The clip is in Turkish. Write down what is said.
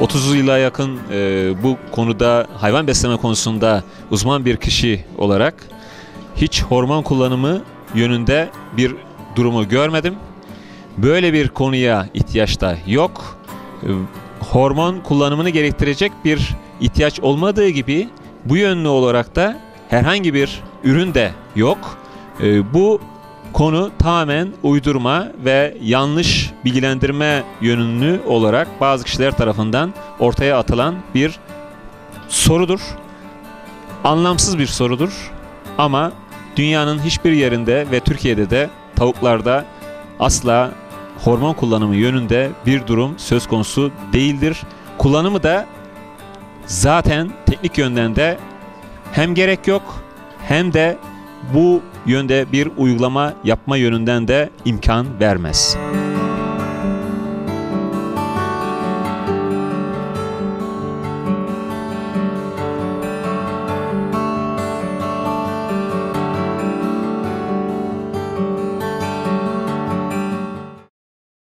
30 yıla yakın e, bu konuda hayvan besleme konusunda uzman bir kişi olarak hiç hormon kullanımı yönünde bir durumu görmedim. Böyle bir konuya ihtiyaç da yok. E, hormon kullanımını gerektirecek bir ihtiyaç olmadığı gibi bu yönlü olarak da herhangi bir ürün de yok. E, bu konu tamamen uydurma ve yanlış bilgilendirme yönlü olarak bazı kişiler tarafından ortaya atılan bir sorudur. Anlamsız bir sorudur ama dünyanın hiçbir yerinde ve Türkiye'de de tavuklarda asla hormon kullanımı yönünde bir durum söz konusu değildir. Kullanımı da zaten teknik yönden de hem gerek yok hem de bu yönde bir uygulama yapma yönünden de imkan vermez.